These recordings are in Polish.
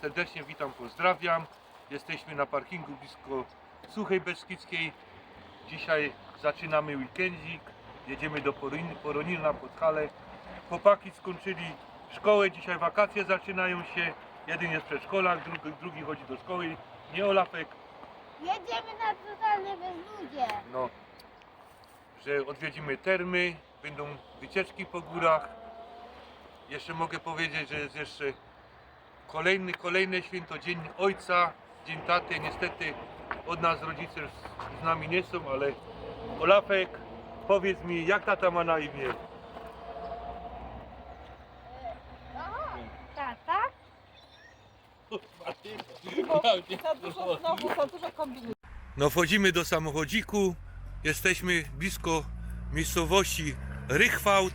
Serdecznie witam, pozdrawiam. Jesteśmy na parkingu blisko Suchej Beskidzkiej. Dzisiaj zaczynamy weekendzik. Jedziemy do Poronina pod Halę. Chłopaki skończyli szkołę, dzisiaj wakacje zaczynają się. Jeden jest w przedszkolach, drugi, drugi chodzi do szkoły. Nie Olafek, Jedziemy na totalne bezludzie. no, że odwiedzimy termy, będą wycieczki po górach. Jeszcze mogę powiedzieć, że jest jeszcze kolejny, kolejne święto, Dzień Ojca, Dzień Taty. Niestety od nas rodzice już z nami nie są, ale Olafek, powiedz mi, jak tata ma na imię? Tata? Za dużo, znowu za dużo kombinuję. No wchodzimy do samochodziku. Jesteśmy blisko miejscowości Rychwałt.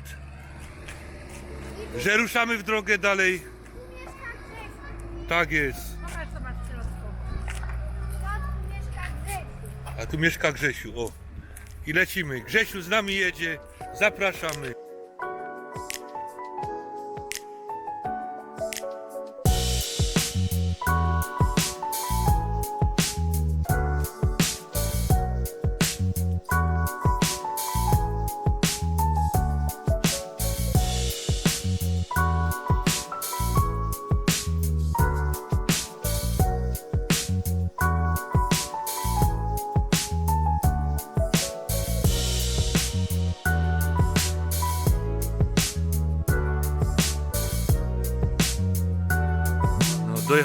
Że ruszamy w drogę dalej. Tak jest. Co masz w środku. A tu mieszka Grzesiu. O. I lecimy. Grzesiu z nami jedzie. Zapraszamy.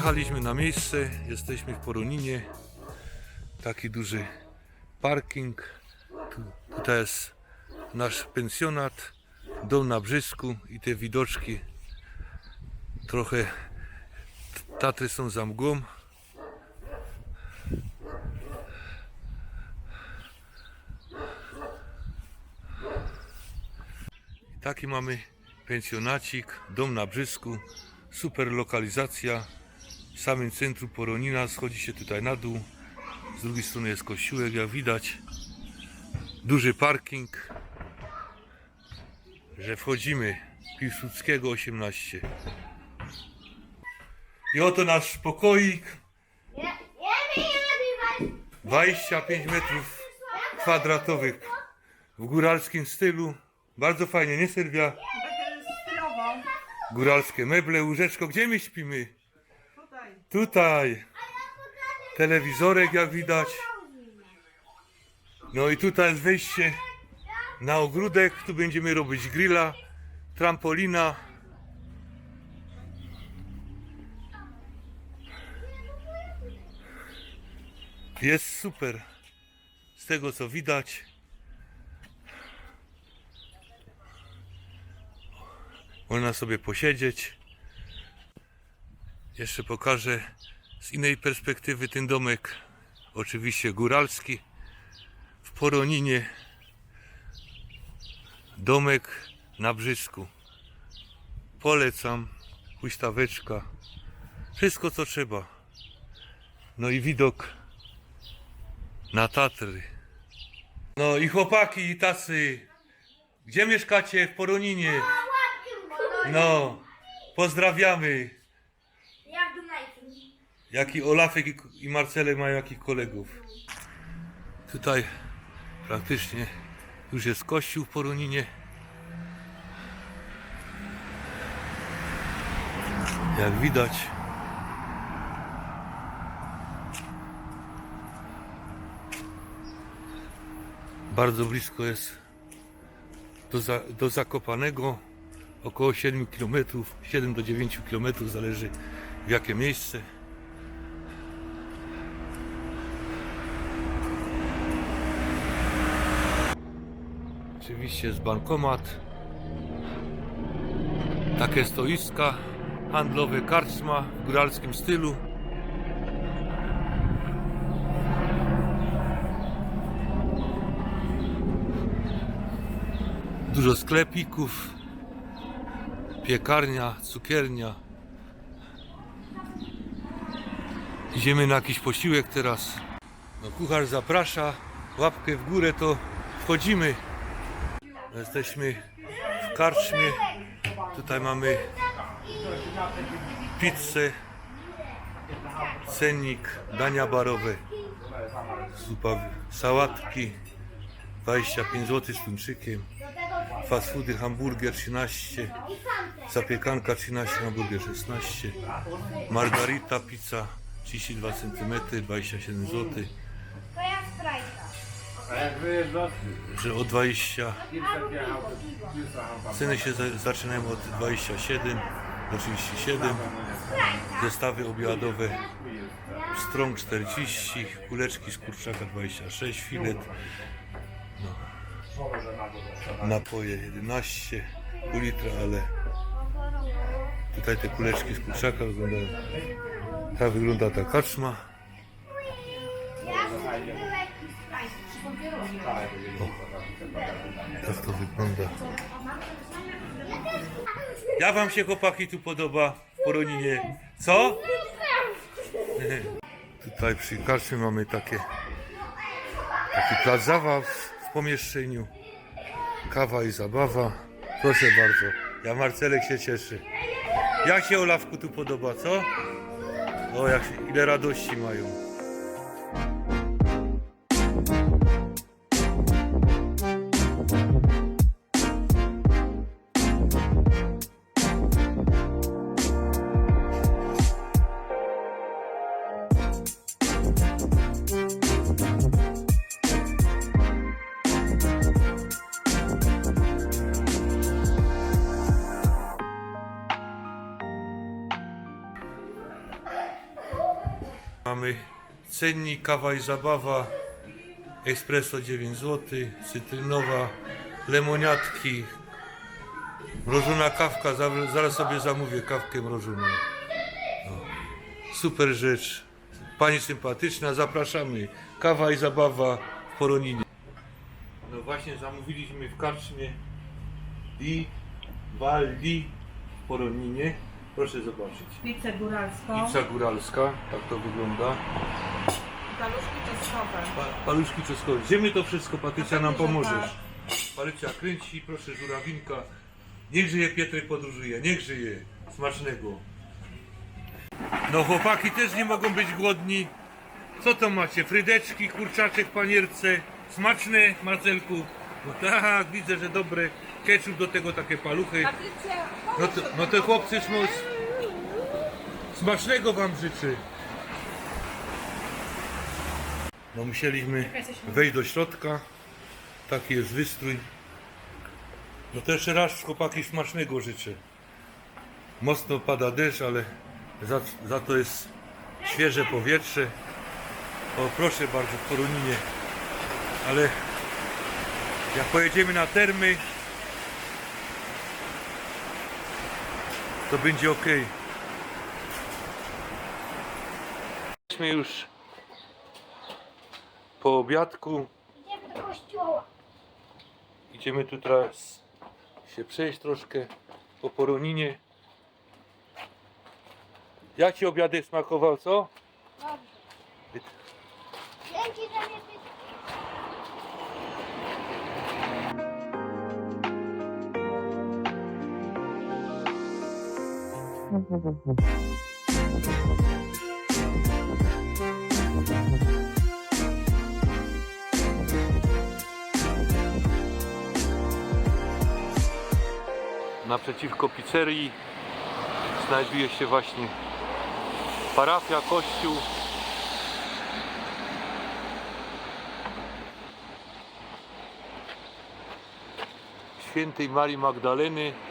Dojechaliśmy na miejsce. Jesteśmy w Poroninie. Taki duży parking. Tu, tutaj jest nasz pensjonat. Dom na Brzysku i te widoczki. Trochę Tatry są za mgłą. Taki mamy pensjonacik, dom na Brzysku, super lokalizacja. W samym centrum Poronina schodzi się tutaj na dół. Z drugiej strony jest kościółek, jak widać. Duży parking. Że wchodzimy. Piłsudskiego 18. I oto nasz pokoik. Ja, ja nie nagrywaj. 25 metrów kwadratowych w góralskim stylu. Bardzo fajnie, nie Sylwia? Góralskie meble, łóżeczko. Gdzie my śpimy? Tutaj. Telewizorek jak widać. No i tutaj jest wejście na ogródek. Tu będziemy robić grilla, trampolina. Jest super. Z tego co widać. Można sobie posiedzieć. Jeszcze pokażę z innej perspektywy ten domek. Oczywiście góralski. W Poroninie. Domek na Brzysku. Polecam. Huśtaweczka. Wszystko co trzeba. No i widok na Tatry. No i chłopaki i tacy. Gdzie mieszkacie? W Poroninie. No. Pozdrawiamy. Jaki Olafek i, i Marcelek mają jakich kolegów. Tutaj praktycznie już jest kościół w Poroninie. Jak widać. Bardzo blisko jest do, za, do Zakopanego. Około 7 km, 7 do 9 km, zależy w jakie miejsce. Oczywiście jest bankomat. Takie stoiska handlowe, karczma w góralskim stylu. Dużo sklepików, piekarnia, cukiernia. Idziemy na jakiś posiłek teraz. No, kucharz zaprasza, łapkę w górę to wchodzimy. Jesteśmy w karczmie. Tutaj mamy pizzę. Cennik, dania barowe, zupa, sałatki 25 zł z tuńczykiem, fast foody, hamburger 13, zapiekanka 13, hamburger 16, margarita, pizza 32 cm, 27 zł, Że o 20 Ceny się za- zaczynają od 27 do 37. Zestawy obiadowe strąg 40, kuleczki z kurczaka 26, filet. No. Napoje 11, pół litra, ale tutaj te kuleczki z kurczaka wyglądają. Tak wygląda ta kaczma. Tak to wygląda. Jak wam się chłopaki tu podoba w Poroninie? Co? Tutaj przy karczmie mamy takie taki plac zabaw w pomieszczeniu. Kawa i zabawa. Proszę bardzo. Ja Marcelek się cieszy. Jak się Olafku tu podoba, co? O, jak ile radości mają. Cennik, kawa i zabawa, espresso 9 zł, cytrynowa, lemoniatki, mrożona kawka, za- zaraz sobie zamówię kawkę mrożoną. No. Super rzecz, pani sympatyczna, zapraszamy. Kawa i zabawa w Poroninie. No właśnie zamówiliśmy w karczmie Di Waldi w Poroninie. Proszę zobaczyć. Pizzę góralską. Pizza góralska, tak to wygląda. Paluszki czosnkowe. Pa, paluszki czeskowe. Gdzie my to wszystko, Patrycja, nam pomożesz? Patrycja kręci, proszę, żurawinka. Niech żyje Pietrek podróżuje, niech żyje. Smacznego. No chłopaki też nie mogą być głodni. Co to macie? Frydeczki, kurczaczek w panierce. Smaczne, Marcelku? No tak, widzę, że dobre. Ketchup do tego takie paluchy. No to, no to chłopcy szmus. Smacznego wam życzę. No musieliśmy wejść do środka. Taki jest wystrój. No to jeszcze raz chłopaki smacznego życzę. Mocno pada deszcz, ale za, za to jest świeże powietrze. O proszę bardzo w Poruninie. Ale jak pojedziemy na termy, to będzie ok. Jesteśmy już po obiadku. Idziemy do kościoła. Idziemy tu teraz się przejść troszkę po Poroninie. Jak Ci obiadek smakował, co? Dobrze. Dzięki, mnie Naprzeciwko pizzerii znajduje się właśnie parafia, kościół. Świętej Marii Magdaleny.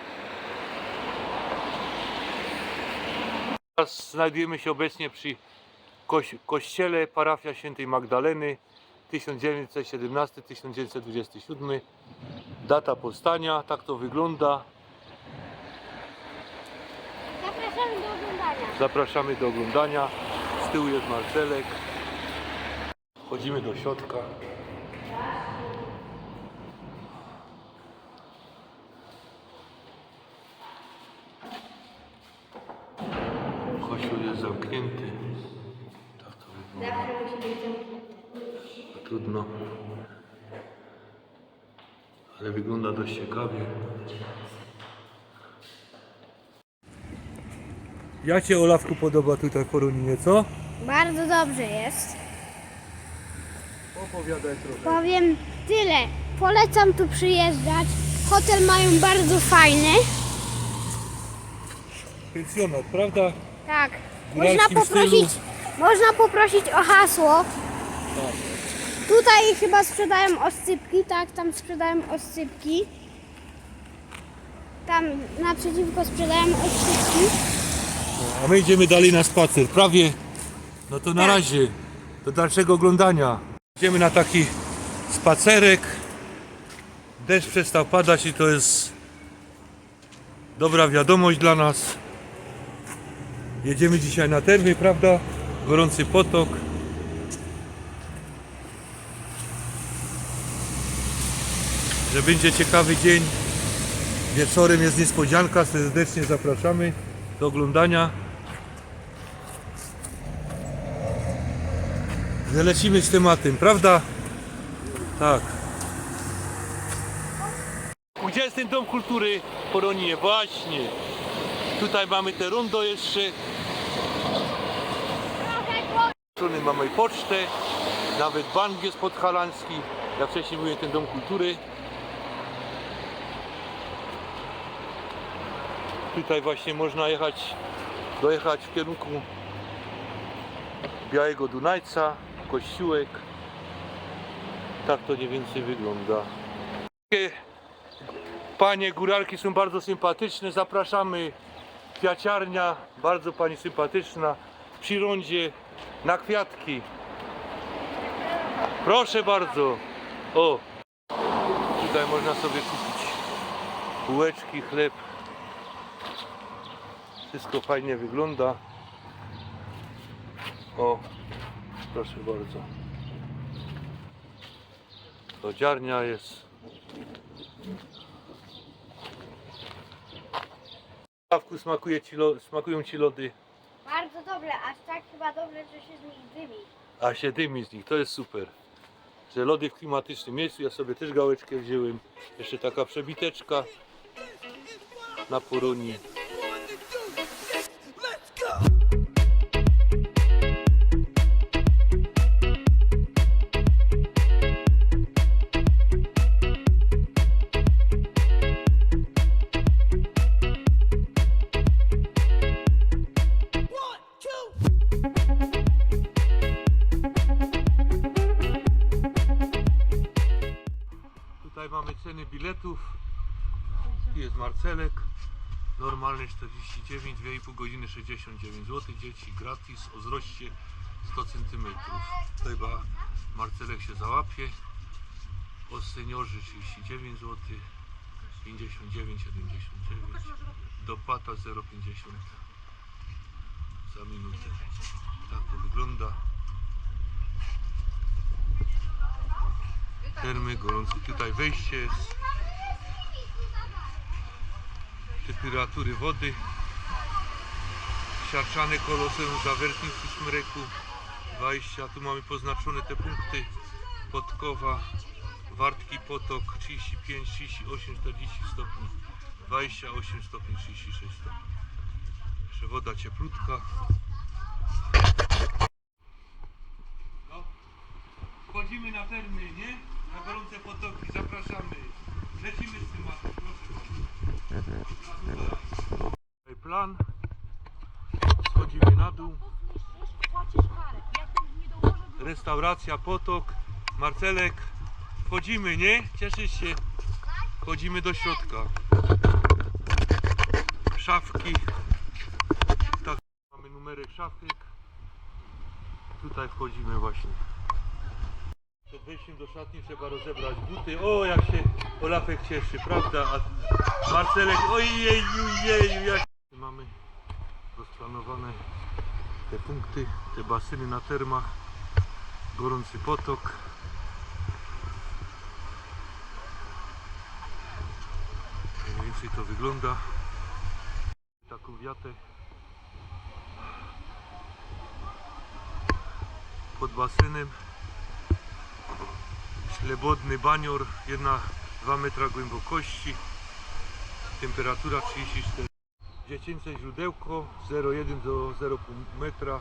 Teraz znajdujemy się obecnie przy koś- kościele parafia Świętej Magdaleny 1917-1927. Data powstania, tak to wygląda. Zapraszamy do oglądania. Zapraszamy do oglądania. Z tyłu jest Marcelek. Wchodzimy do środka. Ciekawie. Jak Cię Olafku podoba tutaj w Poruninie, co? Bardzo dobrze jest. Opowiadaj trochę. Powiem tyle. Polecam tu przyjeżdżać. Hotel mają bardzo fajny. Pensjonat, prawda? Tak. W Można góralskim poprosić, można poprosić o hasło. Tak. Tutaj chyba sprzedają oscypki, tak, tam sprzedają oscypki. Tam naprzeciwko sprzedają oscypki. A my idziemy dalej na spacer, prawie. No to na Tak. razie, do dalszego oglądania. Idziemy na taki spacerek. Deszcz przestał padać i to jest dobra wiadomość dla nas. Jedziemy dzisiaj na termy, prawda? Gorący potok. Że będzie ciekawy dzień. Wieczorem jest niespodzianka, serdecznie zapraszamy do oglądania. Że lecimy z tematem, prawda? Tak. Gdzie jest ten Dom Kultury w Poronie? Właśnie. Tutaj mamy te rondo jeszcze. Strony mamy pocztę. Nawet bank jest podhalański. Jak wcześniej mówiłem, ten Dom Kultury. Tutaj właśnie można jechać, dojechać w kierunku Białego Dunajca, kościółek. Tak to mniej więcej wygląda. Panie góralki są bardzo sympatyczne, zapraszamy. Kwiaciarnia, bardzo pani sympatyczna. Przy rondzie na kwiatki. Proszę bardzo. O, tutaj można sobie kupić bułeczki, chleb. Wszystko fajnie wygląda. O, proszę bardzo. Lodziarnia jest. Pawku, smakuje ci lo, smakują ci lody, Bardzo dobre, aż tak chyba dobre, że się z nich dymi. a się dymi z nich. To jest super. Że lody w klimatycznym miejscu. Ja sobie też gałeczkę wziąłem. Jeszcze taka przebiteczka na poruni. Tutaj mamy ceny biletów. Tu jest Marcelek. Normalny 49, 2,5 godziny 69 zł. Dzieci gratis o wzroście 100 cm. Chyba Marcelek się załapie. O seniorzy 39 zł. 59, 79. Dopłata 0,50 za minutę. Tak to wygląda. Termy gorące. Tutaj wejście jest. Temperatury wody. Siarczane koloseum Zawertnik w Szmyreku. 20. Tu mamy poznaczone te punkty. Podkowa. Wartki Potok 35, 38, 40 stopni. 28 stopni, 36 stopni. Jeszcze woda cieplutka. No. Wchodzimy na termy, nie? Na gorące potoki, zapraszamy. Lecimy z tematem, proszę bardzo. Tutaj Plan. Schodzimy na dół. Restauracja Potok. Marcelek. Wchodzimy, nie? Cieszysz się? Wchodzimy do środka. Szafki. Tak, mamy numerek szafek. Tutaj wchodzimy właśnie. Przed wejściem do szatni trzeba rozebrać buty. O, jak się Olafek cieszy, prawda? A Marcelek, ojeju, jeju, jak... Mamy rozplanowane te punkty, te baseny na termach. Gorący potok. Mniej więcej to wygląda. Taką wiatę. Pod basenem ślebodny banior, 1-2 metra głębokości, temperatura 34. Dziecięce źródełko 0,1 do 0,5 metra,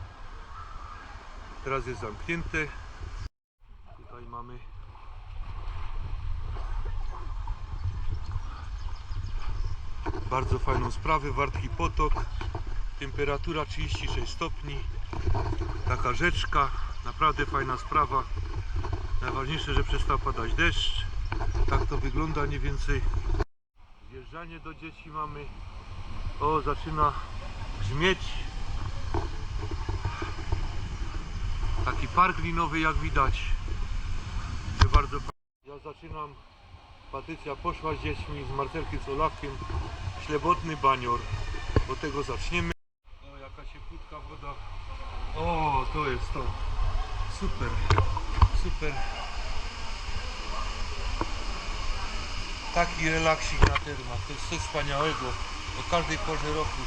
Teraz jest zamknięte. Tutaj mamy bardzo fajną sprawę. Wartki potok. Temperatura 36 stopni. Taka rzeczka. Naprawdę fajna sprawa. Najważniejsze, że przestał padać deszcz. Tak to wygląda mniej więcej. Zjeżdżanie do dzieci mamy. O, zaczyna brzmieć. Taki park linowy jak widać. Że bardzo Ja zaczynam. Patrycja poszła z dziećmi, z Marcelkiem z Olafkiem. Ślebotny banior. Od tego zaczniemy. O, jaka cieplutka woda. O, to jest to. Super. Super. Taki relaksik na termach. To jest coś wspaniałego. O każdej porze roku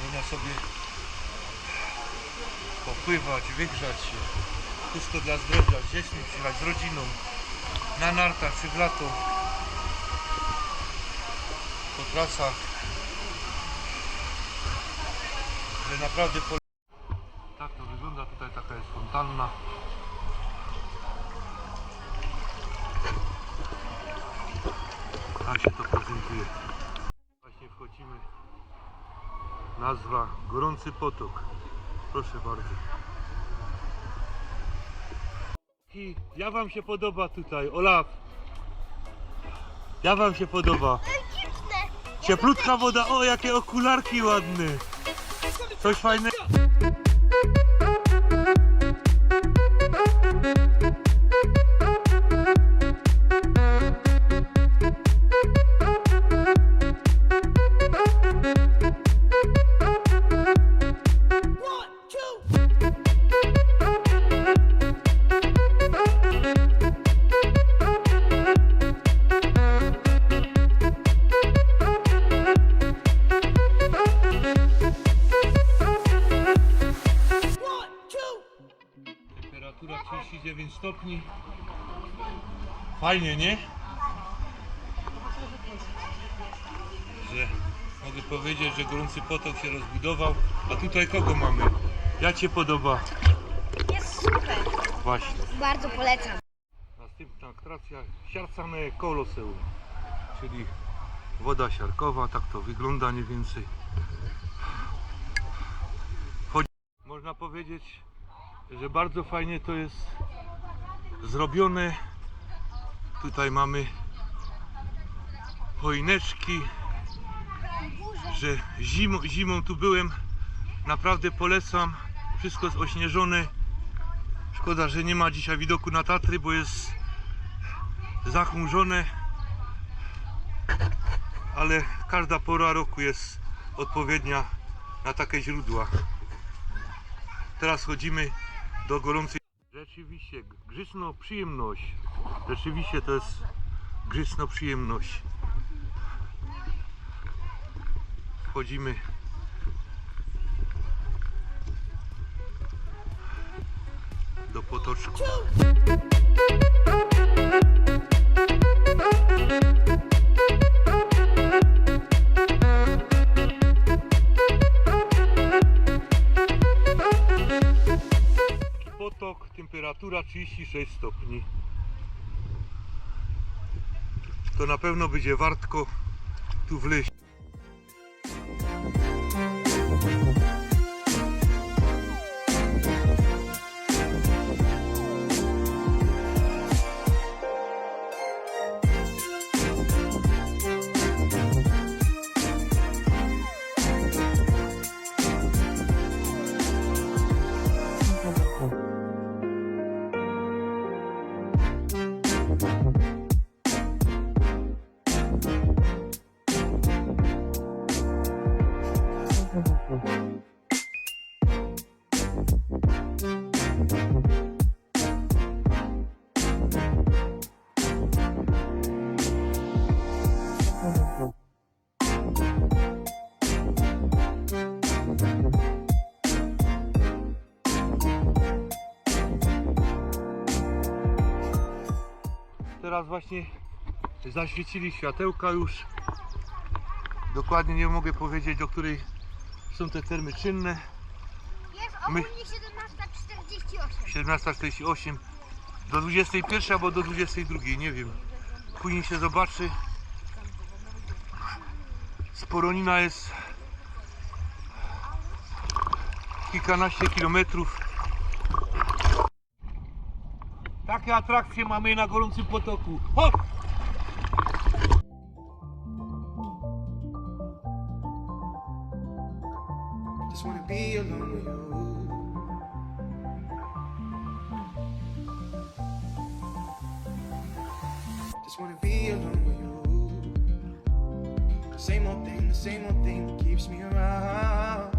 można sobie popływać, wygrzać się. Wszystko dla zdrowia, z dziećmi przyjechać, z rodziną. Na nartach czy w lato. Po trasach. Że naprawdę. Tak to wygląda. Tutaj taka jest fontanna. Tak się to prezentuje. Właśnie wchodzimy. Nazwa Gorący Potok. Proszę bardzo. I jak wam się podoba tutaj, Olaf? Jak wam się podoba? Cieplutka woda, o jakie okularki ładne. Coś fajnego. Fajnie, nie? Że mogę powiedzieć, że gorący potok się rozbudował. A tutaj kogo mamy? Jak Cię podoba? Jest super. Właśnie. Bardzo polecam. Następna atrakcja Siarcane Koloseum, czyli woda siarkowa, tak to wygląda mniej więcej. Chodzi, można powiedzieć, że bardzo fajnie to jest zrobione. Tutaj mamy choineczki, że zimą, zimą tu byłem, naprawdę polecam. Wszystko jest ośnieżone. Szkoda, że nie ma dzisiaj widoku na Tatry, bo jest zachmurzone. Ale każda pora roku jest odpowiednia na takie źródła. Teraz chodzimy do gorącej. Rzeczywiście, grzeczno przyjemność. Rzeczywiście to jest grzeczno przyjemność. Wchodzimy do potoczku. 36 stopni. To na pewno będzie wartko tu wleźć. Teraz właśnie zaświecili światełka już. Dokładnie nie mogę powiedzieć, o której są te termy czynne. Jest My- ogólnie 17.40. 17.48 do 21 albo do 22, nie wiem. Później się zobaczy. Z Poronina jest kilkanaście kilometrów. Takie atrakcje mamy na gorącym potoku. Hop! Just wanna be alone with you. Just wanna be alone with you. Same old thing, the same old thing that keeps me around.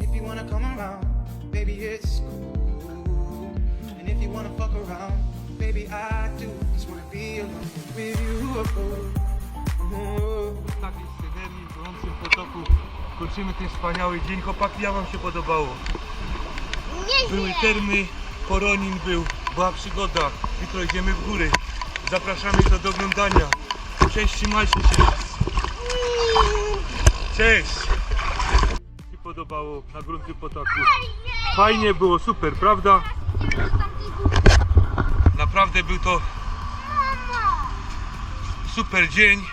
If you wanna come around, baby, it's cool. You wanna fuck around, baby, I do. Just wanna be alone with you. takiej scenerii w gorącym potoku kończymy ten wspaniały dzień. Chłopaki, jak wam się podobało? Były termy, Poronin był, była przygoda. Jutro idziemy w góry. Zapraszamy do, do oglądania. Cześć, trzymajcie się. Cześć. się podobało na gorącym potoku? Fajnie było, super, prawda? Naprawdę był to super dzień.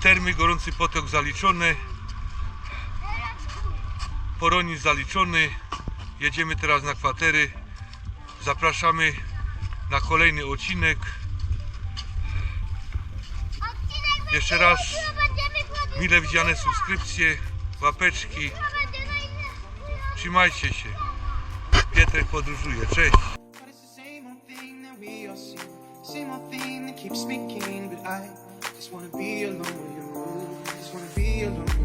Termy gorący potok zaliczony. Poronin zaliczony. Jedziemy teraz na kwatery. Zapraszamy na kolejny odcinek. Jeszcze raz mile widziane subskrypcje, łapeczki. Trzymajcie się. Pietrek podróżuje. Cześć. keep speaking, but I just wanna be alone with you. Just wanna be alone with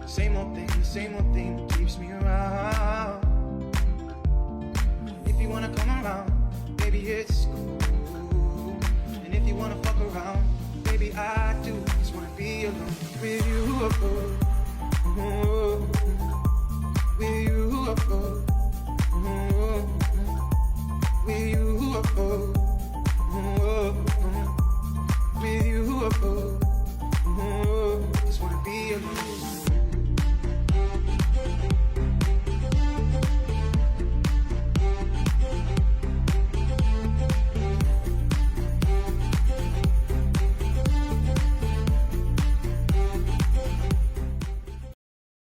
you. Same old thing, the same old thing that keeps me around. If you wanna come around, baby it's cool. And if you wanna fuck around, baby I do. Just wanna be alone with you. Oh, oh. With you. Oh,